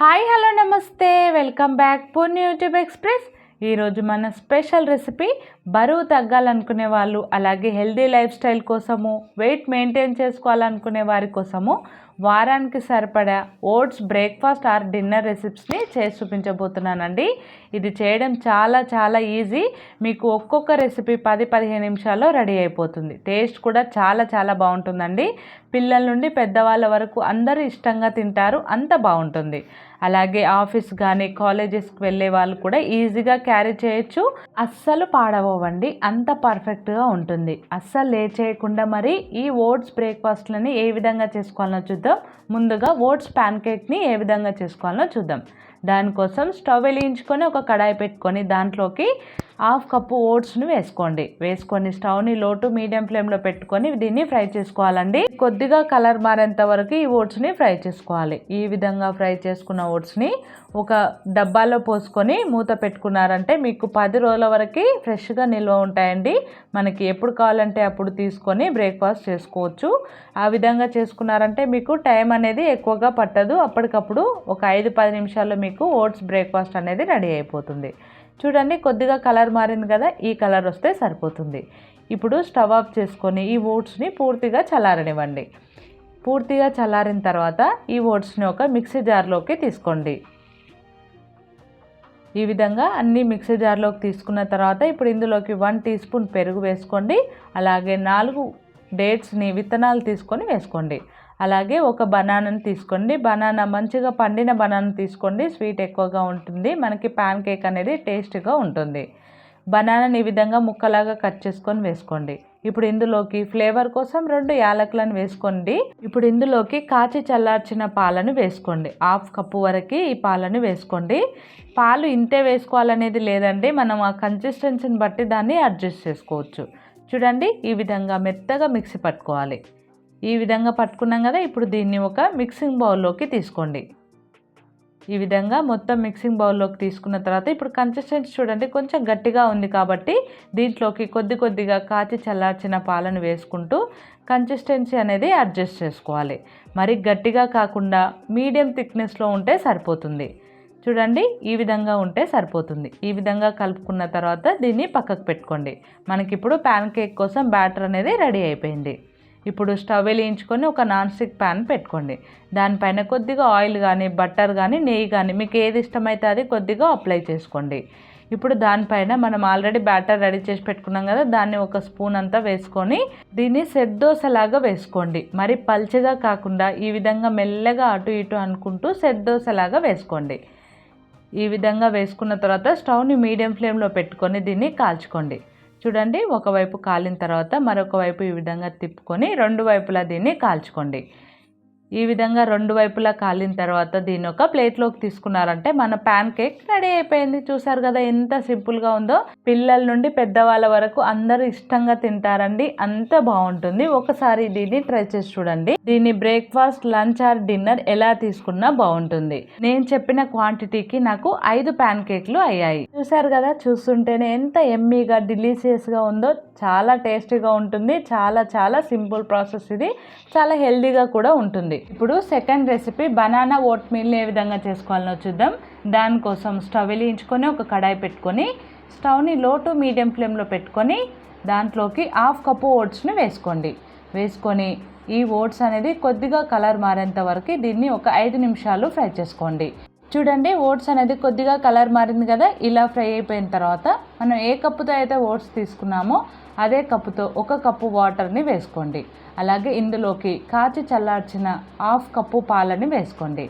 Hi hello నమస్తే. Welcome back Purni YouTube express. ఈరోజు మన స్పెషల్ రెసిపీ బరువు తగ్గాలనుకునే వాళ్ళు అలాగే హెల్దీ లైఫ్ స్టైల్ కోసము వెయిట్ మెయింటైన్ చేసుకోవాలనుకునే వారి కోసము వారానికి సరిపడా ఓట్స్ బ్రేక్ఫాస్ట్ ఆర్ డిన్నర్ రెసిపీస్ని చేసి చూపించబోతున్నానండి. ఇది చేయడం చాలా చాలా ఈజీ. మీకు ఒక్కొక్క రెసిపీ పది పదిహేను నిమిషాల్లో రెడీ అయిపోతుంది. టేస్ట్ కూడా చాలా చాలా బాగుంటుందండి. పిల్లల నుండి పెద్దవాళ్ళ వరకు అందరూ ఇష్టంగా తింటారు. అంత బాగుంటుంది. అలాగే ఆఫీస్ కానీ కాలేజెస్కి వెళ్ళే వాళ్ళు కూడా ఈజీగా క్యారీ చేయొచ్చు. అస్సలు పాడవండి అంత పర్ఫెక్ట్గా ఉంటుంది. అస్సలు లే చేయకుండా మరి ఈ ఓట్స్ బ్రేక్ఫాస్ట్లని ఏ విధంగా చేసుకోవాలో చూద్దాం. ముందుగా ఓట్స్ ప్యాన్ కేక్ని ఏ విధంగా చేసుకోవాలో చూద్దాం. దానికోసం స్టవ్ వెలిగించుకొని ఒక కడాయి పెట్టుకొని దాంట్లోకి హాఫ్ కప్పు ఓట్స్ని వేసుకోండి. వేసుకొని స్టవ్ని లో టు మీడియం ఫ్లేమ్లో పెట్టుకొని దీన్ని ఫ్రై చేసుకోవాలండి. కొద్దిగా కలర్ మారేంత వరకు ఈ ఓట్స్ని ఫ్రై చేసుకోవాలి. ఈ విధంగా ఫ్రై చేసుకున్న ఓట్స్ని ఒక డబ్బాలో పోసుకొని మూత పెట్టుకున్నారంటే మీకు పది రోజుల వరకు ఫ్రెష్గా నిల్వ ఉంటాయండి. మనకి ఎప్పుడు కావాలంటే అప్పుడు తీసుకొని బ్రేక్ఫాస్ట్ చేసుకోవచ్చు. ఆ విధంగా చేసుకున్నారంటే మీకు టైం అనేది ఎక్కువగా పట్టదు. అప్పటికప్పుడు ఒక ఐదు పది నిమిషాల్లో మీకు ఓట్స్ బ్రేక్ఫాస్ట్ అనేది రెడీ అయిపోతుంది. చూడండి కొద్దిగా కలర్ మారింది కదా ఈ కలర్ వస్తే సరిపోతుంది. ఇప్పుడు స్టవ్ ఆఫ్ చేసుకొని ఈ ఓట్స్ని పూర్తిగా చల్లారనివ్వండి. పూర్తిగా చల్లారిన తర్వాత ఈ ఓట్స్ని ఒక మిక్సీ జార్లోకి తీసుకోండి. ఈ విధంగా అన్ని మిక్సీ జార్లోకి తీసుకున్న తర్వాత ఇప్పుడు ఇందులోకి వన్ టీ స్పూన్ పెరుగు వేసుకోండి. అలాగే నాలుగు డేట్స్ని విత్తనాలు తీసుకొని వేసుకోండి. అలాగే ఒక బనానాను తీసుకోండి. బనానా మంచిగా పండిన బనానా తీసుకోండి. స్వీట్ ఎక్కువగా ఉంటుంది. మనకి ప్యాన్ కేక్ అనేది టేస్ట్గా ఉంటుంది. బనానాని ఈ విధంగా ముక్కలాగా కట్ చేసుకొని వేసుకోండి. ఇప్పుడు ఇందులోకి ఫ్లేవర్ కోసం రెండు యాలకులను వేసుకోండి. ఇప్పుడు ఇందులోకి కాచి చల్లార్చిన పాలను వేసుకోండి. హాఫ్ కప్పు వరకు ఈ పాలను వేసుకోండి. పాలు ఇంతే వేసుకోవాలనేది లేదండి. మనం ఆ కన్సిస్టెన్సీని బట్టి దాన్ని అడ్జస్ట్ చేసుకోవచ్చు. చూడండి ఈ విధంగా మెత్తగా మిక్సీ పట్టుకోవాలి. ఈ విధంగా పట్టుకున్నాం కదా ఇప్పుడు దీన్ని ఒక మిక్సింగ్ బౌల్లోకి తీసుకోండి. ఈ విధంగా మొత్తం మిక్సింగ్ బౌల్లోకి తీసుకున్న తర్వాత ఇప్పుడు కన్సిస్టెన్సీ చూడండి కొంచెం గట్టిగా ఉంది కాబట్టి దీంట్లోకి కొద్ది కొద్దిగా కాచి చల్లార్చిన పాలను వేసుకుంటూ కన్సిస్టెన్సీ అనేది అడ్జస్ట్ చేసుకోవాలి. మరి గట్టిగా కాకుండా మీడియం థిక్నెస్లో ఉంటే సరిపోతుంది. చూడండి ఈ విధంగా ఉంటే సరిపోతుంది. ఈ విధంగా కలుపుకున్న తర్వాత దీన్ని పక్కకు పెట్టుకోండి. మనకిప్పుడు ప్యాన్ కేక్ కోసం బ్యాటర్ అనేది రెడీ అయిపోయింది. ఇప్పుడు స్టవ్ వెలిగించుకొని ఒక నాన్ స్టిక్ ప్యాన్ పెట్టుకోండి. దానిపైన కొద్దిగా ఆయిల్ కానీ బట్టర్ కానీ నెయ్యి కానీ మీకు ఏది ఇష్టమైతే అది కొద్దిగా అప్లై చేసుకోండి. ఇప్పుడు దానిపైన మనం ఆల్రెడీ బ్యాటర్ రెడీ చేసి పెట్టుకున్నాం కదా దాన్ని ఒక స్పూన్ అంతా వేసుకొని దీన్ని సెద్దోసలాగా వేసుకోండి. మరి పల్చగా కాకుండా ఈ విధంగా మెల్లగా అటు ఇటు అనుకుంటూ సెద్దోసలాగా వేసుకోండి. ఈ విధంగా వేసుకున్న తర్వాత స్టవ్ని మీడియం ఫ్లేమ్లో పెట్టుకొని దీన్ని కాల్చుకోండి. చూడండి ఒకవైపు కాలిన తర్వాత మరొక వైపు ఈ విధంగా తిప్పుకొని రెండు వైపులా దీన్ని కాల్చుకోండి. ఈ విధంగా రెండు వైపులా కాలిన తర్వాత దీన్ని ఒక ప్లేట్లోకి తీసుకున్నారంటే మన ప్యాన్ కేక్ రెడీ అయిపోయింది. చూసారు కదా ఎంత సింపుల్గా ఉందో. పిల్లల నుండి పెద్దవాళ్ళ వరకు అందరూ ఇష్టంగా తింటారండి. అంత బాగుంటుంది. ఒకసారి దీన్ని ట్రై చేసి చూడండి. దీన్ని బ్రేక్ఫాస్ట్ లంచ్ ఆర్ డిన్నర్ ఎలా తీసుకున్నా బాగుంటుంది. నేను చెప్పిన క్వాంటిటీకి నాకు ఐదు ప్యాన్ కేక్లు అయ్యాయి. చూసారు కదా చూస్తుంటేనే ఎంత ఎమ్మీగా డిలీషియస్గా ఉందో. చాలా టేస్టీగా ఉంటుంది. చాలా చాలా సింపుల్ ప్రాసెస్ ఇది. చాలా హెల్దీగా కూడా ఉంటుంది. ఇప్పుడు సెకండ్ రెసిపీ బనానా ఓట్ మీల్ని ఏ విధంగా చేసుకోవాలనో చూద్దాం. దానికోసం స్టవ్ వెలిగించుకొని ఒక కడాయి పెట్టుకొని స్టవ్ని లో టు మీడియం ఫ్లేమ్లో పెట్టుకొని దాంట్లోకి హాఫ్ కప్పు ఓట్స్ని వేసుకోండి. వేసుకొని ఈ ఓట్స్ అనేది కొద్దిగా కలర్ మారేంత వరకు దీన్ని ఒక ఐదు నిమిషాలు ఫ్రై చేసుకోండి. చూడండి ఓట్స్ అనేది కొద్దిగా కలర్ మారింది కదా ఇలా ఫ్రై అయిపోయిన తర్వాత మనం ఏ కప్పుతో అయితే ఓట్స్ తీసుకున్నామో అదే కప్పుతో ఒక కప్పు వాటర్ని వేసుకోండి. అలాగే ఇందులోకి కాచి చల్లార్చిన హాఫ్ కప్పు పాలని వేసుకోండి.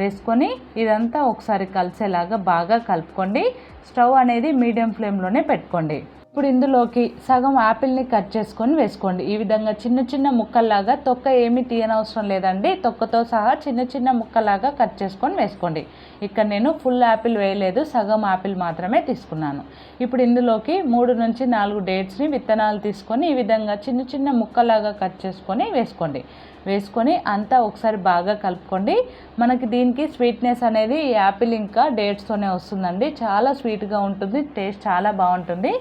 వేసుకొని ఇదంతా ఒకసారి కలిసేలాగా బాగా కలుపుకోండి. స్టవ్ అనేది మీడియం ఫ్లేమ్లోనే పెట్టుకోండి. ఇప్పుడు ఇందులోకి సగం యాపిల్ని కట్ చేసుకొని వేసుకోండి. ఈ విధంగా చిన్న చిన్న ముక్కల్లాగా తొక్క ఏమీ తీయనవసరం లేదండి. తొక్కతో సహా చిన్న చిన్న ముక్కలాగా కట్ చేసుకొని వేసుకోండి. ఇక్కడ నేను ఫుల్ యాపిల్ వేయలేదు సగం యాపిల్ మాత్రమే తీసుకున్నాను. ఇప్పుడు ఇందులోకి మూడు నుంచి నాలుగు డేట్స్ని విత్తనాలు తీసుకొని ఈ విధంగా చిన్న చిన్న ముక్కలాగా కట్ చేసుకొని వేసుకోండి. వేసుకొని అంతా ఒకసారి బాగా కలుపుకోండి. మనకి దీనికి స్వీట్నెస్ అనేది ఈ యాపిల్ ఇంకా డేట్స్తోనే వస్తుందండి. చాలా స్వీట్గా ఉంటుంది టేస్ట్ చాలా బాగుంటుంది.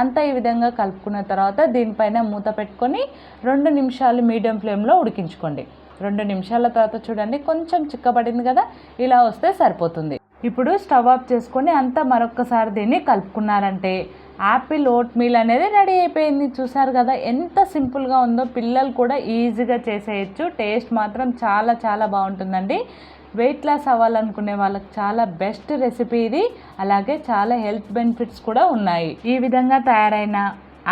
అంతా ఈ విధంగా కలుపుకున్న తర్వాత దీనిపైన మూత పెట్టుకొని రెండు నిమిషాలు మీడియం ఫ్లేమ్లో ఉడికించుకోండి. రెండు నిమిషాల తర్వాత చూడండి కొంచెం చిక్కబడింది కదా ఇలా వస్తే సరిపోతుంది. ఇప్పుడు స్టవ్ ఆఫ్ చేసుకొని అంతా మరొకసారి దీన్ని కలుపుకున్నారంటే యాపిల్ ఓట్ మీల్ అనేది రెడీ అయిపోయింది. చూసారు కదా ఎంత సింపుల్గా ఉందో పిల్లలు కూడా ఈజీగా చేసేయచ్చు. టేస్ట్ మాత్రం చాలా చాలా బాగుంటుందండి. వెయిట్ లాస్ అవ్వాలనుకునే వాళ్ళకి చాలా బెస్ట్ రెసిపీ ఇది. అలాగే చాలా హెల్త్ బెనిఫిట్స్ కూడా ఉన్నాయి. ఈ విధంగా తయారైన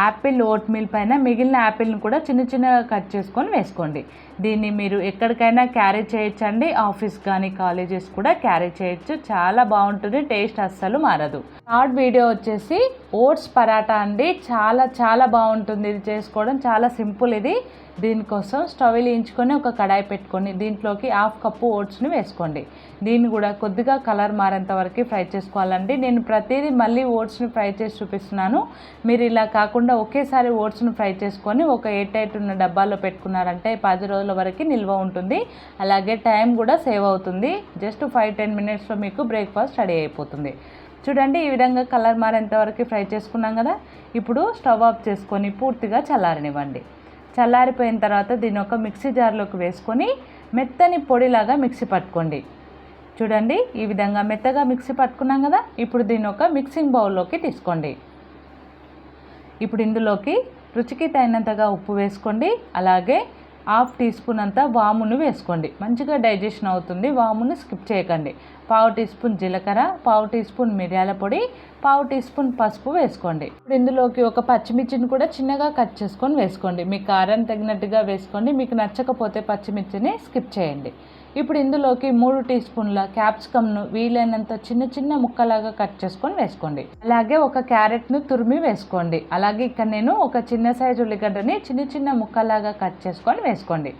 యాపిల్ ఓట్ మీల్ పైన మిగిలిన యాపిల్ని కూడా చిన్న చిన్నగా కట్ చేసుకొని వేసుకోండి. దీన్ని మీరు ఎక్కడికైనా క్యారీ చేయొచ్చు అండి ఆఫీస్ కానీ కాలేజెస్ కూడా క్యారీ చేయొచ్చు. చాలా బాగుంటుంది. టేస్ట్ అస్సలు మారదు. థర్డ్ వీడియో వచ్చేసి ఓట్స్ పరాటా అండి. చాలా చాలా బాగుంటుంది. ఇది చేసుకోవడం చాలా సింపుల్ ఇది. దీనికోసం స్టవ్ వేయించుకొని ఒక కడాయి పెట్టుకొని దీంట్లోకి హాఫ్ కప్పు ఓట్స్ని వేసుకోండి. దీన్ని కూడా కొద్దిగా కలర్ మారేంత వరకు ఫ్రై చేసుకోవాలండి. నేను ప్రతిదీ మళ్ళీ ఓట్స్ని ఫ్రై చేసి చూపిస్తున్నాను. మీరు ఇలా కాకుండా ఒకేసారి ఓట్స్ని ఫ్రై చేసుకొని ఒక ఎయిట్ ఎయిట్ ఉన్న డబ్బాలో పెట్టుకున్నారంటే పది రోజుల వరకు నిల్వ ఉంటుంది. అలాగే టైం కూడా సేవ్ అవుతుంది. జస్ట్ ఫైవ్ టెన్ మినిట్స్లో మీకు బ్రేక్ఫాస్ట్ రెడీ అయిపోతుంది. చూడండి ఈ విధంగా కలర్ మారేంత వరకు ఫ్రై చేసుకున్నాం కదా? ఇప్పుడు స్టవ్ ఆఫ్ చేసుకొని పూర్తిగా చల్లారనివ్వండి. చల్లారిపోయిన తర్వాత దీని ఒక మిక్సీ జార్లోకి వేసుకొని మెత్తని పొడిలాగా మిక్సీ పట్టుకోండి. చూడండి ఈ విధంగా మెత్తగా మిక్సీ పట్టుకున్నాం కదా? ఇప్పుడు దీన్ని ఒక మిక్సింగ్ బౌల్లోకి తీసుకోండి. ఇప్పుడు ఇందులోకి రుచికి తగినంతగా ఉప్పు వేసుకోండి. అలాగే హాఫ్ టీ స్పూన్ అంతా వామును వేసుకోండి. మంచిగా డైజెషన్ అవుతుంది. వామును స్కిప్ చేయకండి. పావు టీ స్పూన్ జీలకర్ర పావు టీ స్పూన్ మిరియాల పొడి పావు టీ స్పూన్ పసుపు వేసుకోండి. ఇప్పుడు ఇందులోకి ఒక పచ్చిమిర్చిని కూడా చిన్నగా కట్ చేసుకొని వేసుకోండి. మీ కారం తగినట్టుగా వేసుకోండి. మీకు నచ్చకపోతే పచ్చిమిర్చిని స్కిప్ చేయండి. ఇప్పుడు ఇందులోకి మూడు టీ స్పూన్ల క్యాప్సికమ్ను వీలైనంత చిన్న చిన్న ముక్కలాగా కట్ చేసుకొని వేసుకోండి. అలాగే ఒక క్యారెట్ను తురిమి వేసుకోండి. అలాగే ఇక్కడ నేను ఒక చిన్న సైజు ఉల్లిగడ్డని చిన్న చిన్న ముక్కలాగా కట్ చేసుకొని వేసుకోండి.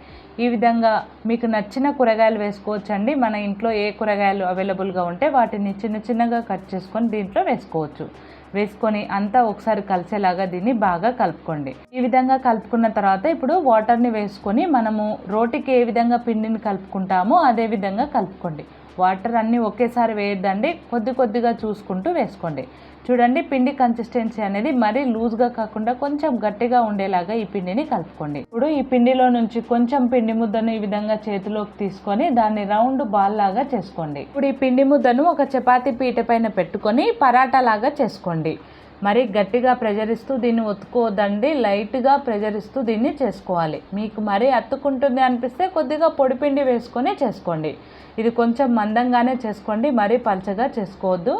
ఈ విధంగా మీకు నచ్చిన కూరగాయలు వేసుకోవచ్చండి. మన ఇంట్లో ఏ కూరగాయలు అవైలబుల్గా ఉంటే వాటిని చిన్న చిన్నగా కట్ చేసుకొని దీంట్లో వేసుకోవచ్చు. వేసుకొని అంతా ఒకసారి కలిసేలాగా దీన్ని బాగా కలుపుకోండి. ఈ విధంగా కలుపుకున్న తర్వాత ఇప్పుడు వాటర్ని వేసుకొని మనము రోటికి ఏ విధంగా పిండిని కలుపుకుంటామో అదే విధంగా కలుపుకోండి. వాటర్ అన్నీ ఒకేసారి వేయొద్దండి. కొద్ది కొద్దిగా చూసుకుంటూ వేసుకోండి. చూడండి పిండి కన్సిస్టెన్సీ అనేది మరీ లూజ్గా కాకుండా కొంచెం గట్టిగా ఉండేలాగా ఈ పిండిని కలుపుకోండి. ఇప్పుడు ఈ పిండిలో నుంచి కొంచెం పిండి ముద్దను ఈ విధంగా చేతిలోకి తీసుకొని దాన్ని రౌండ్ బాల్ లాగా చేసుకోండి. ఇప్పుడు ఈ పిండి ముద్దను ఒక చపాతీ పీట పైన పెట్టుకొని పరాటా లాగా చేసుకోండి. మరీ గట్టిగా ప్రెజర్ ఇస్తూ దీన్ని ఒత్తుకోవద్దండి లైట్గా ప్రెజర్ ఇస్తూ దీన్ని చేసుకోవాలి. మీకు మరీ అత్తుకుంటుంది అనిపిస్తే కొద్దిగా పొడిపిండి వేసుకొని చేసుకోండి. ఇది కొంచెం మందంగానే చేసుకోండి మరీ పలచగా చేసుకోవద్దు.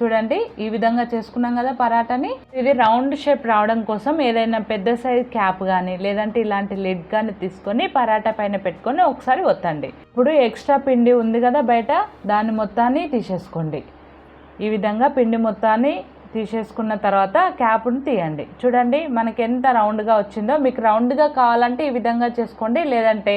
చూడండి ఈ విధంగా చేసుకున్నాం కదా పరాటాని. ఇది రౌండ్ షేప్ రావడం కోసం ఏదైనా పెద్ద సైజ్ క్యాప్ కానీ లేదంటే ఇలాంటి లిడ్ కానీ తీసుకొని పరాటా పైన పెట్టుకొని ఒకసారి ఒత్తండి. ఇప్పుడు ఎక్స్ట్రా పిండి ఉంది కదా బయట దాన్ని మొత్తాన్ని తీసేసుకోండి. ఈ విధంగా పిండి మొత్తాన్ని తీసేసుకున్న తర్వాత క్యాప్ను తీయండి. చూడండి మనకి ఎంత రౌండ్గా వచ్చిందో. మీకు రౌండ్గా కావాలంటే ఈ విధంగా చేసుకోండి. లేదంటే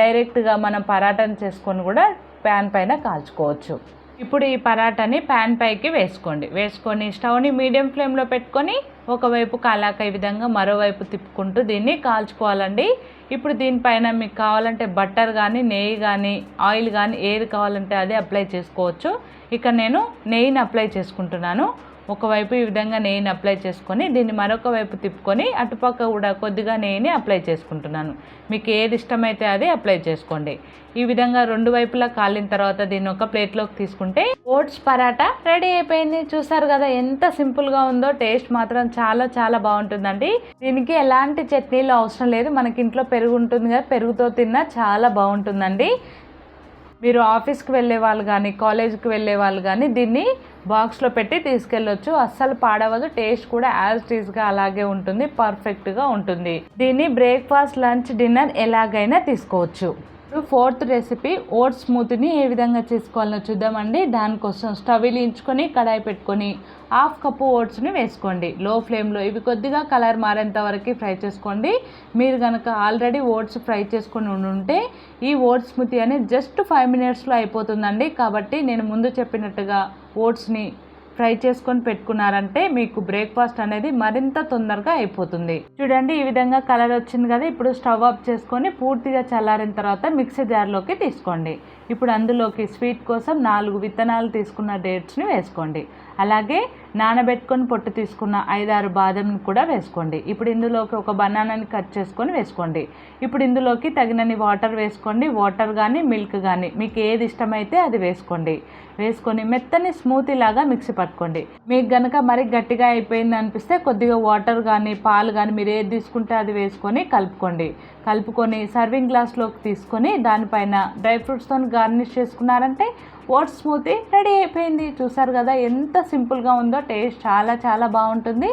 డైరెక్ట్గా మనం పరాటను చేసుకొని కూడా ప్యాన్ పైన కాల్చుకోవచ్చు. ఇప్పుడు ఈ పరాటాని ప్యాన్ పైకి వేసుకోండి. వేసుకొని స్టవ్ని మీడియం ఫ్లేమ్లో పెట్టుకొని ఒకవైపు కాలాక ఈ విధంగా మరోవైపు తిప్పుకుంటూ దీన్ని కాల్చుకోవాలండి. ఇప్పుడు దీనిపైన మీకు కావాలంటే బట్టర్ కానీ నెయ్యి కానీ ఆయిల్ కానీ ఏది కావాలంటే అది అప్లై చేసుకోవచ్చు. ఇక నేను నెయ్యిని అప్లై చేసుకుంటున్నాను. ఒకవైపు ఈ విధంగా నెయ్యిని అప్లై చేసుకొని దీన్ని మరొక వైపు తిప్పుకొని అటుపక్క కూడా కొద్దిగా నెయ్యిని అప్లై చేసుకుంటున్నాను. మీకు ఏది ఇష్టమైతే అది అప్లై చేసుకోండి. ఈ విధంగా రెండు వైపులా కాలిన తర్వాత దీన్ని ఒక ప్లేట్లోకి తీసుకుంటే ఓట్స్ పరాటా రెడీ అయిపోయింది. చూసారు కదా ఎంత సింపుల్గా ఉందో టేస్ట్ మాత్రం చాలా చాలా బాగుంటుందండి. దీనికి ఎలాంటి చట్నీలు అవసరం లేదు. మనకి ఇంట్లో పెరుగు ఉంటుంది కదా పెరుగుతో తిన్నా చాలా బాగుంటుందండి. మీరు ఆఫీస్కి వెళ్ళే వాళ్ళు కానీ కాలేజ్కి వెళ్ళే వాళ్ళు కానీ దీన్ని బాక్స్లో పెట్టి తీసుకెళ్ళొచ్చు. అస్సలు పాడవదు. టేస్ట్ కూడా యాజ్ టీజ్గా అలాగే ఉంటుంది. పర్ఫెక్ట్గా ఉంటుంది. దీన్ని బ్రేక్ఫాస్ట్ లంచ్ డిన్నర్ ఎలాగైనా తీసుకోవచ్చు. ఇప్పుడు ఫోర్త్ రెసిపీ ఓట్స్ స్మూత్ని ఏ విధంగా చేసుకోవాలో చూద్దామండి. దానికోసం స్టవ్ వెలిగించుకొని కడాయి పెట్టుకొని హాఫ్ కప్పు ఓట్స్ని వేసుకోండి. లో ఫ్లేమ్లో ఇవి కొద్దిగా కలర్ మారేంత వరకు ఫ్రై చేసుకోండి. మీరు కనుక ఆల్రెడీ ఓట్స్ ఫ్రై చేసుకొని ఉంటే ఈ ఓట్స్ స్మూతీ అనేది జస్ట్ ఫైవ్ మినిట్స్లో అయిపోతుందండి. కాబట్టి నేను ముందు చెప్పినట్టుగా ఓట్స్ని ఫ్రై చేసుకొని పెట్టుకున్నారంటే మీకు బ్రేక్ఫాస్ట్ అనేది మరింత తొందరగా అయిపోతుంది. చూడండి ఈ విధంగా కలర్ వచ్చింది కదా ఇప్పుడు స్టవ్ ఆఫ్ చేసుకొని పూర్తిగా చల్లారిన తర్వాత మిక్సీ జార్లోకి తీసుకోండి. ఇప్పుడు అందులోకి స్వీట్ కోసం నాలుగు విత్తనాలు తీసుకున్న డేట్స్ని వేసుకోండి. అలాగే నానబెట్టుకొని పొట్టు తీసుకున్న ఐదారు బాదంని కూడా వేసుకోండి. ఇప్పుడు ఇందులోకి ఒక బనానాని కట్ చేసుకొని వేసుకోండి. ఇప్పుడు ఇందులోకి తగినన్ని వాటర్ వేసుకోండి. వాటర్ కానీ మిల్క్ కానీ మీకు ఏది ఇష్టమైతే అది వేసుకోండి. వేసుకొని మెత్తని స్మూతీ లాగా మిక్సీ పట్టుకోండి. మీకు గనక మరి గట్టిగా అయిపోయింది అనిపిస్తే కొద్దిగా వాటర్ కానీ పాలు కానీ మీరు ఏది తీసుకుంటే అది వేసుకొని కలుపుకోండి. కలుపుకొని సర్వింగ్ గ్లాస్లోకి తీసుకొని దానిపైన డ్రై ఫ్రూట్స్తో గార్నిష్ చేసుకున్నారంటే ఓట్స్ స్మూతీ రెడీ అయిపోయింది. చూసారు కదా ఎంత సింపుల్గా ఉందో టేస్ట్ చాలా చాలా బాగుంటుంది.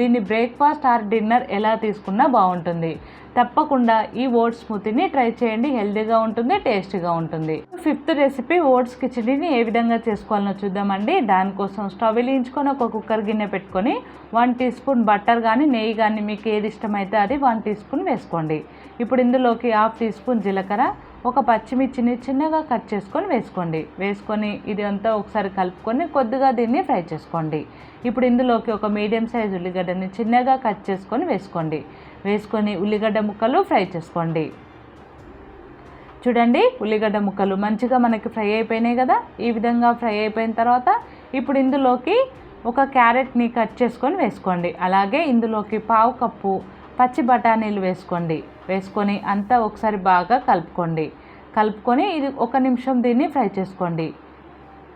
దీన్ని బ్రేక్ఫాస్ట్ ఆర్ డిన్నర్ ఎలా తీసుకున్నా బాగుంటుంది. తప్పకుండా ఈ ఓట్స్ స్మూతీని ట్రై చేయండి. హెల్దీగా ఉంటుంది టేస్టీగా ఉంటుంది. ఫిఫ్త్ రెసిపీ ఓట్స్ కిచడీని ఏ విధంగా చేసుకోవాలో చూద్దామండి. దానికోసం స్టవ్ వెలిగించుకొని ఒక కుక్కర్ గిన్నె పెట్టుకొని వన్ టీ స్పూన్ బటర్ కానీ నెయ్యి కానీ మీకు ఏది ఇష్టమైతే అది వన్ టీ స్పూన్ వేసుకోండి. ఇప్పుడు ఇందులోకి హాఫ్ టీ స్పూన్ జీలకర్ర ఒక పచ్చిమిర్చిని చిన్నగా కట్ చేసుకొని వేసుకోండి. వేసుకొని ఇది అంతా ఒకసారి కలుపుకొని కొద్దిగా దీన్ని ఫ్రై చేసుకోండి. ఇప్పుడు ఇందులోకి ఒక మీడియం సైజ్ ఉల్లిగడ్డని చిన్నగా కట్ చేసుకొని వేసుకోండి. వేసుకొని ఉల్లిగడ్డ ముక్కలు ఫ్రై చేసుకోండి. చూడండి ఉల్లిగడ్డ ముక్కలు మంచిగా మనకి ఫ్రై అయిపోయినాయి కదా? ఈ విధంగా ఫ్రై అయిపోయిన తర్వాత ఇప్పుడు ఇందులోకి ఒక క్యారెట్ని కట్ చేసుకొని వేసుకోండి. అలాగే ఇందులోకి పావు కప్పు పచ్చి బఠానీలు వేసుకోండి. వేసుకొని అంతా ఒకసారి బాగా కలుపుకోండి. కలుపుకొని ఇది ఒక నిమిషం దీన్ని ఫ్రై చేసుకోండి.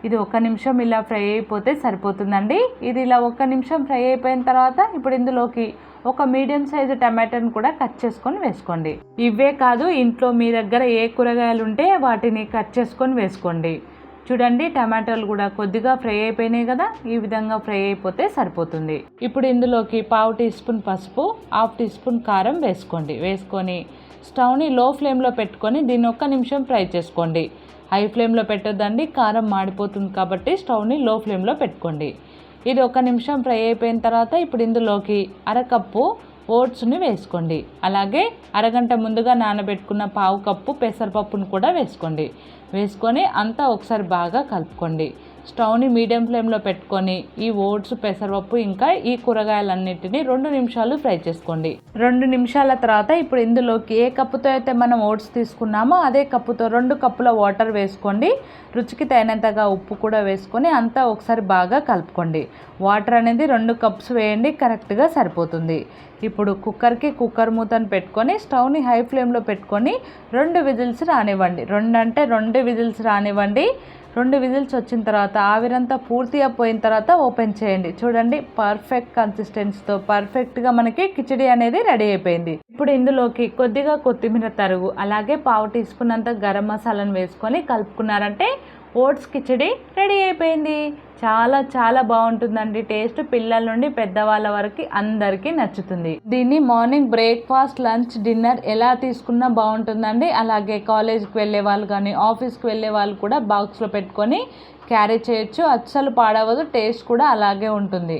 ఇది ఒక నిమిషం ఇలా ఫ్రై అయిపోతే సరిపోతుందండి. ఇది ఇలా ఒక నిమిషం ఫ్రై అయిపోయిన తర్వాత ఇప్పుడు ఇందులోకి ఒక మీడియం సైజు టమాటాని కూడా కట్ చేసుకొని వేసుకోండి. ఇవే కాదు ఇంట్లో మీ దగ్గర ఏ కూరగాయలు ఉంటే వాటిని కట్ చేసుకొని వేసుకోండి. చూడండి టమాటాలు కూడా కొద్దిగా ఫ్రై అయిపోయినాయి కదా ఈ విధంగా ఫ్రై అయిపోతే సరిపోతుంది. ఇప్పుడు ఇందులోకి పావు టీ స్పూన్ పసుపు హాఫ్ టీ స్పూన్ కారం వేసుకోండి. వేసుకొని స్టవ్ని లో ఫ్లేమ్లో పెట్టుకొని దీన్ని ఒక్క నిమిషం ఫ్రై చేసుకోండి. హై ఫ్లేమ్లో పెట్టొద్దండి కారం మాడిపోతుంది కాబట్టి స్టవ్ని లో ఫ్లేమ్లో పెట్టుకోండి. ఇది ఒక నిమిషం ఫ్రై అయిపోయిన తర్వాత ఇప్పుడు ఇందులోకి అరకప్పు ఓట్స్ని వేసుకోండి. అలాగే అరగంట ముందుగా నానబెట్టుకున్న పావు కప్పు పెసరపప్పును కూడా వేసుకోండి. వేసుకొని అంతా ఒకసారి బాగా కలుపుకోండి. స్టవ్ని మీడియం ఫ్లేమ్లో పెట్టుకొని ఈ ఓట్స్ పెసరపప్పు ఇంకా ఈ కూరగాయలన్నిటిని రెండు నిమిషాలు ఫ్రై చేసుకోండి. రెండు నిమిషాల తర్వాత ఇప్పుడు ఇందులోకి ఏ కప్పుతో అయితే మనం ఓట్స్ తీసుకున్నామో అదే కప్పుతో రెండు కప్పుల వాటర్ వేసుకోండి. రుచికి తగినంతగా ఉప్పు కూడా వేసుకొని అంతా ఒకసారి బాగా కలుపుకోండి. వాటర్ అనేది రెండు కప్స్ వేయండి కరెక్ట్గా సరిపోతుంది. ఇప్పుడు కుక్కర్కి కుక్కర్ మూతను పెట్టుకొని స్టవ్ని హై ఫ్లేమ్లో పెట్టుకొని రెండు విజిల్స్ రానివ్వండి. రెండు అంటే రెండు విజిల్స్ రానివ్వండి. రెండు విజిల్స్ వచ్చిన తర్వాత ఆవిరంతా పూర్తిగా పోయిన తర్వాత ఓపెన్ చేయండి. చూడండి పర్ఫెక్ట్ కన్సిస్టెన్సీతో పర్ఫెక్ట్గా మనకి కిచడీ అనేది రెడీ అయిపోయింది. ఇప్పుడు ఇందులోకి కొద్దిగా కొత్తిమీర తరుగు అలాగే పావు టీ స్పూన్ అంత గరం మసాలాను వేసుకొని కలుపుకున్నారంటే ఓట్స్ కిచడీ రెడీ అయిపోయింది. చాలా చాలా బాగుంటుందండి. టేస్ట్ పిల్లల నుండి పెద్దవాళ్ళ వరకు అందరికీ నచ్చుతుంది. దీన్ని మార్నింగ్ బ్రేక్ఫాస్ట్ లంచ్ డిన్నర్ ఎలా తీసుకున్నా బాగుంటుందండి. అలాగే కాలేజ్కి వెళ్ళే వాళ్ళు కానీ ఆఫీస్కి వెళ్ళే వాళ్ళు కూడా బాక్స్లో పెట్టుకొని క్యారీ చేయొచ్చు. అస్సలు పాడవదు. టేస్ట్ కూడా అలాగే ఉంటుంది.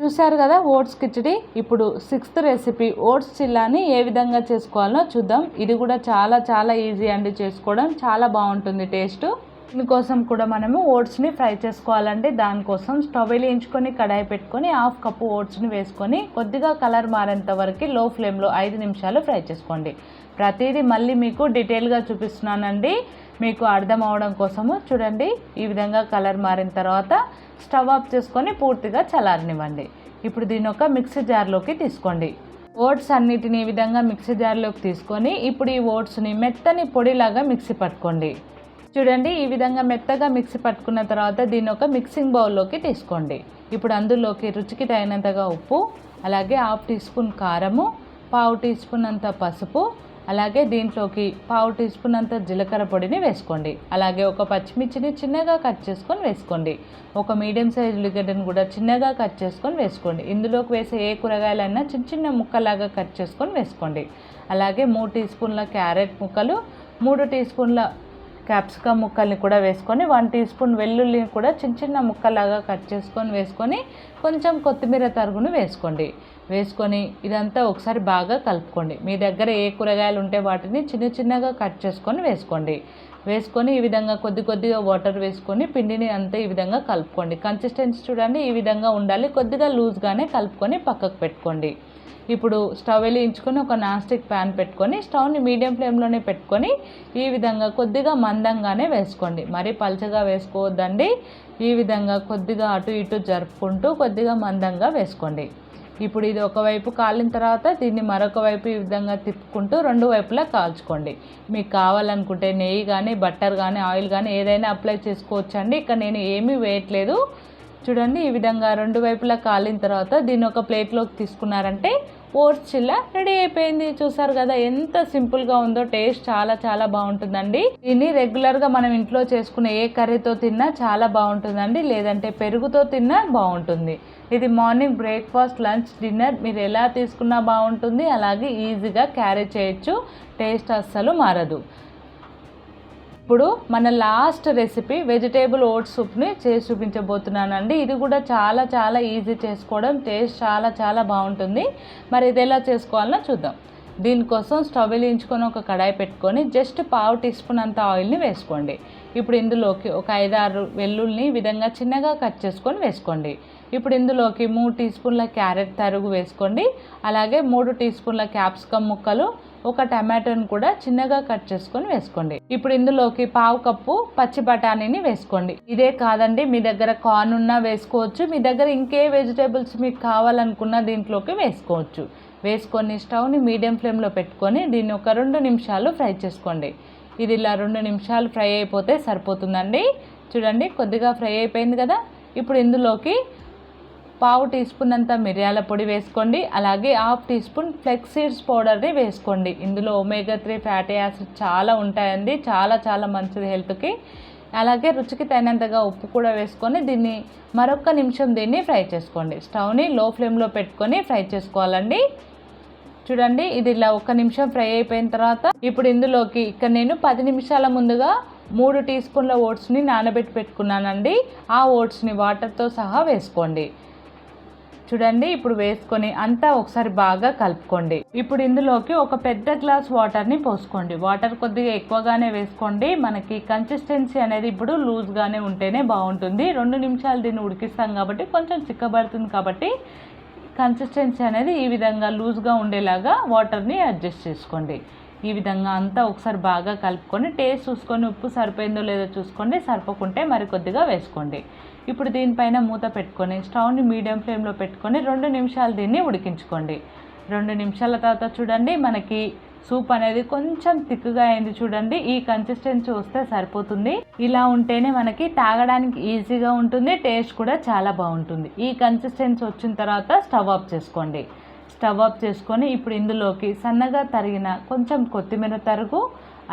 చూశారు కదా ఓట్స్ కిచడి? ఇప్పుడు సిక్స్త్ రెసిపీ ఓట్స్ చిల్లాని ఏ విధంగా చేసుకోవాలో చూద్దాం. ఇది కూడా చాలా చాలా ఈజీ అండి చేసుకోవడం. చాలా బాగుంటుంది టేస్ట్. దీనికోసం కూడా మనము ఓట్స్ని ఫ్రై చేసుకోవాలండి. దానికోసం స్టవ్ వేయించుకొని కడాయి పెట్టుకొని హాఫ్ కప్పు ఓట్స్ని వేసుకొని కొద్దిగా కలర్ మారేంత వరకు లో ఫ్లేమ్లో ఐదు నిమిషాలు ఫ్రై చేసుకోండి. ప్రతిదీ మళ్ళీ మీకు డీటెయిల్గా చూపిస్తున్నానండి. మీకు అర్థం అవడం కోసము చూడండి ఈ విధంగా కలర్ మారిన తర్వాత స్టవ్ ఆఫ్ చేసుకొని పూర్తిగా చల్లారనివ్వండి. ఇప్పుడు దీని ఒక మిక్సీ జార్లోకి తీసుకోండి. ఓట్స్ అన్నిటిని ఈ విధంగా మిక్సీ జార్లోకి తీసుకొని ఇప్పుడు ఈ ఓట్స్ని మెత్తని పొడిలాగా మిక్సీ పట్టుకోండి. చూడండి ఈ విధంగా మెత్తగా మిక్సీ పట్టుకున్న తర్వాత దీన్ని ఒక మిక్సింగ్ బౌల్లోకి తీసుకోండి. ఇప్పుడు అందులోకి రుచికి తగినంతగా ఉప్పు అలాగే హాఫ్ టీ స్పూన్ కారము పావు టీ స్పూన్ అంత పసుపు అలాగే దీంట్లోకి పావు టీ స్పూన్ అంత జీలకర్ర పొడిని వేసుకోండి. అలాగే ఒక పచ్చిమిర్చిని చిన్నగా కట్ చేసుకొని వేసుకోండి. ఒక మీడియం సైజ్ ఉల్లిగడ్డను కూడా చిన్నగా కట్ చేసుకొని వేసుకోండి. ఇందులోకి వేసే ఏ కూరగాయలైనా చిన్న చిన్న ముక్కలాగా కట్ చేసుకొని వేసుకోండి. అలాగే మూడు టీ స్పూన్ల క్యారెట్ ముక్కలు మూడు టీ స్పూన్ల క్యాప్సికమ్ ముక్కల్ని కూడా వేసుకొని వన్ టీ స్పూన్ వెల్లుల్లిని కూడా చిన్న చిన్న ముక్కలాగా కట్ చేసుకొని వేసుకొని కొంచెం కొత్తిమీర తరుగును వేసుకోండి. వేసుకొని ఇదంతా ఒకసారి బాగా కలుపుకోండి. మీ దగ్గర ఏ కూరగాయలు ఉంటే వాటిని చిన్న చిన్నగా కట్ చేసుకొని వేసుకోండి. వేసుకొని ఈ విధంగా కొద్ది కొద్దిగా వాటర్ వేసుకొని పిండిని అంతా ఈ విధంగా కలుపుకోండి. కన్సిస్టెన్సీ చూడండి ఈ విధంగా ఉండాలి. కొద్దిగా లూజ్గానే కలుపుకొని పక్కకు పెట్టుకోండి. ఇప్పుడు స్టవ్ వెలిగించుకొని ఒక నాన్ స్టిక్ ప్యాన్ పెట్టుకొని స్టవ్ని మీడియం ఫ్లేమ్లోనే పెట్టుకొని ఈ విధంగా కొద్దిగా మందంగానే వేసుకోండి. మరీ పల్చగా వేసుకోవద్దండి. ఈ విధంగా కొద్దిగా అటు ఇటు జరుపుకుంటూ కొద్దిగా మందంగా వేసుకోండి. ఇప్పుడు ఇది ఒకవైపు కాలిన తర్వాత దీన్ని మరొక వైపు ఈ విధంగా తిప్పుకుంటూ రెండు వైపులా కాల్చుకోండి. మీకు కావాలనుకుంటే నెయ్యి కానీ బట్టర్ కానీ ఆయిల్ కానీ ఏదైనా అప్లై చేసుకోవచ్చండి. ఇక్కడ నేను ఏమీ వేయట్లేదు. చూడండి ఈ విధంగా రెండు వైపులా కాలిన తర్వాత దీన్ని ఒక ప్లేట్లోకి తీసుకున్నారంటే ఓట్స్ చిల్ల రెడీ అయిపోయింది. చూసారు కదా ఎంత సింపుల్గా ఉందో టేస్ట్ చాలా చాలా బాగుంటుందండి. దీన్ని రెగ్యులర్గా మనం ఇంట్లో చేసుకునే ఏ కర్రీతో తిన్నా చాలా బాగుంటుందండి. లేదంటే పెరుగుతో తిన్నా బాగుంటుంది. ఇది మార్నింగ్ బ్రేక్ఫాస్ట్ లంచ్ డిన్నర్ మీరు ఎలా తీసుకున్నా బాగుంటుంది. అలాగే ఈజీగా క్యారీ చేయొచ్చు. టేస్ట్ అస్సలు మారదు. ఇప్పుడు మన లాస్ట్ రెసిపీ వెజిటేబుల్ ఓట్స్ సూప్ని చేసి చూపించబోతున్నానండి. ఇది కూడా చాలా చాలా ఈజీ చేసుకోవడం టేస్ట్ చాలా చాలా బాగుంటుంది. మరి ఇది ఎలా చేసుకోవాలన్నా చూద్దాం. దీనికోసం స్టవ్ వెలిగించుకొని ఒక కడాయి పెట్టుకొని జస్ట్ పావు టీ స్పూన్ అంత ఆయిల్ని వేసుకోండి. ఇప్పుడు ఇందులోకి ఒక ఐదారు వెల్లుల్ని విధంగా చిన్నగా కట్ చేసుకొని వేసుకోండి. ఇప్పుడు ఇందులోకి మూడు టీ స్పూన్ల క్యారెట్ తరుగు వేసుకోండి. అలాగే మూడు టీ స్పూన్ల క్యాప్సికమ్ ముక్కలు ఒక టమాటోని కూడా చిన్నగా కట్ చేసుకొని వేసుకోండి. ఇప్పుడు ఇందులోకి పావు కప్పు పచ్చి బఠానీని వేసుకోండి. ఇదే కాదండి మీ దగ్గర కార్న్ ఉన్నా వేసుకోవచ్చు మీ దగ్గర ఇంకే వెజిటేబుల్స్ మీకు కావాలనుకున్నా దీంట్లోకి వేసుకోవచ్చు. వేసుకొని స్టవ్ని మీడియం ఫ్లేమ్లో పెట్టుకొని దీన్ని ఒక రెండు నిమిషాలు ఫ్రై చేసుకోండి. ఇది ఇలా రెండు నిమిషాలు ఫ్రై అయిపోతే సరిపోతుందండి. చూడండి కొద్దిగా ఫ్రై అయిపోయింది కదా. ఇప్పుడు ఇందులోకి పావు టీ స్పూన్ అంత మిరియాల పొడి వేసుకోండి. అలాగే half teaspoon flax seeds పౌడర్ని వేసుకోండి. ఇందులో ఒమేగా త్రీ ఫ్యాటీ యాసిడ్ చాలా ఉంటాయండి. చాలా చాలా మంచిది హెల్త్కి. అలాగే రుచికి తగినంతగా ఉప్పు కూడా వేసుకొని దీన్ని మరొక నిమిషం దీన్ని ఫ్రై చేసుకోండి. స్టవ్ని లో ఫ్లేమ్లో పెట్టుకొని ఫ్రై చేసుకోవాలండి. చూడండి ఇది ఇలా ఒక నిమిషం ఫ్రై అయిపోయిన తర్వాత ఇప్పుడు ఇందులోకి ఇక్కడ నేను పది నిమిషాల ముందుగా మూడు టీ స్పూన్ల ఓట్స్ని నానబెట్టి పెట్టుకున్నానండి. ఆ ఓట్స్ని వాటర్తో సహా వేసుకోండి. చూడండి ఇప్పుడు వేసుకొని అంతా ఒకసారి బాగా కలుపుకోండి. ఇప్పుడు ఇందులోకి ఒక పెద్ద గ్లాస్ వాటర్ని పోసుకోండి. వాటర్ కొద్దిగా ఎక్కువగానే వేసుకోండి. మనకి కన్సిస్టెన్సీ అనేది ఇప్పుడు లూజ్గానే ఉంటేనే బాగుంటుంది. రెండు నిమిషాలు దీన్ని ఉడికిస్తాం కాబట్టి కొంచెం చిక్కబడుతుంది కాబట్టి కన్సిస్టెన్సీ అనేది ఈ విధంగా లూజ్గా ఉండేలాగా వాటర్ని అడ్జస్ట్ చేసుకోండి. ఈ విధంగా అంతా ఒకసారి బాగా కలుపుకొని టేస్ట్ చూసుకొని ఉప్పు సరిపోయిందో లేదో చూసుకోండి. సరిపోకుంటే మరి కొద్దిగా వేసుకోండి. ఇప్పుడు దీనిపైన మూత పెట్టుకొని స్టవ్ని మీడియం ఫ్లేమ్లో పెట్టుకొని రెండు నిమిషాలు దీన్ని ఉడికించుకోండి. రెండు నిమిషాల తర్వాత చూడండి మనకి సూప్ అనేది కొంచెం థిక్గా అయింది చూడండి. ఈ కన్సిస్టెన్సీ వస్తే సరిపోతుంది. ఇలా ఉంటేనే మనకి తాగడానికి ఈజీగా ఉంటుంది టేస్ట్ కూడా చాలా బాగుంటుంది. ఈ కన్సిస్టెన్సీ వచ్చిన తర్వాత స్టవ్ ఆఫ్ చేసుకోండి. స్టవ్ ఆఫ్ చేసుకొని ఇప్పుడు ఇందులోకి సన్నగా తరిగిన కొంచెం కొత్తిమీర తరుగు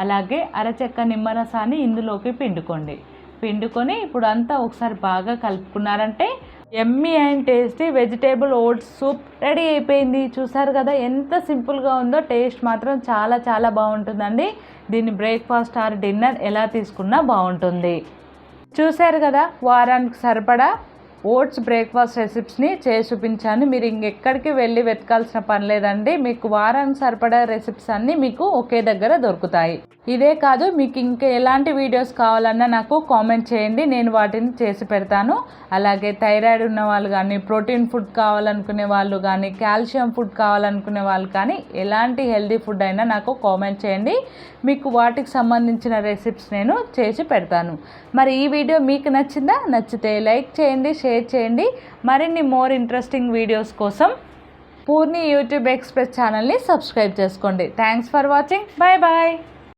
అలాగే అరచెక్క నిమ్మరసాన్ని ఇందులోకి పిండుకోండి. పిండుకొని ఇప్పుడు అంతా ఒకసారి బాగా కలుపుకున్నారంటే yummy and tasty vegetable oats soup ready అయిపోయింది. చూసారు కదా ఎంత సింపుల్గా ఉందో టేస్ట్ మాత్రం చాలా చాలా బాగుంటుందండి. దీన్ని బ్రేక్ఫాస్ట్ ఆర్ డిన్నర్ ఎలా తీసుకున్నా బాగుంటుంది. చూశారు కదా వారానికి సరిపడా ఓట్స్ బ్రేక్ఫాస్ట్ రెసిప్స్ని చేసి చూపించాను మీరు ఇంకెక్కడికి వెళ్ళి వెతకాల్సిన పని లేదండి. మీకు వారానికి సరిపడా రెసిప్స్ అన్నీ మీకు ఒకే దగ్గర దొరుకుతాయి. ఇదే కాదు మీకు ఇంకా ఎలాంటి వీడియోస్ కావాలన్నా నాకు కామెంట్ చేయండి. నేను వాటిని చేసి పెడతాను. అలాగే థైరాయిడ్ ఉన్న వాళ్ళు కానీ ప్రోటీన్ ఫుడ్ కావాలనుకునే వాళ్ళు కానీ కాల్షియం ఫుడ్ కావాలనుకునే వాళ్ళు కానీ ఎలాంటి హెల్దీ ఫుడ్ అయినా నాకు కామెంట్ చేయండి. మీకు వాటికి సంబంధించిన రెసిప్స్ నేను చేసి పెడతాను. మరి ఈ వీడియో మీకు నచ్చిందా? నచ్చితే లైక్ చేయండి షేర్ చేయండి. మరిన్ని మోర్ ఇంట్రెస్టింగ్ వీడియోస్ కోసం పూర్ణి యూట్యూబ్ ఎక్స్ప్రెస్ ఛానల్ని సబ్స్క్రైబ్ చేసుకోండి. Thanks for watching bye bye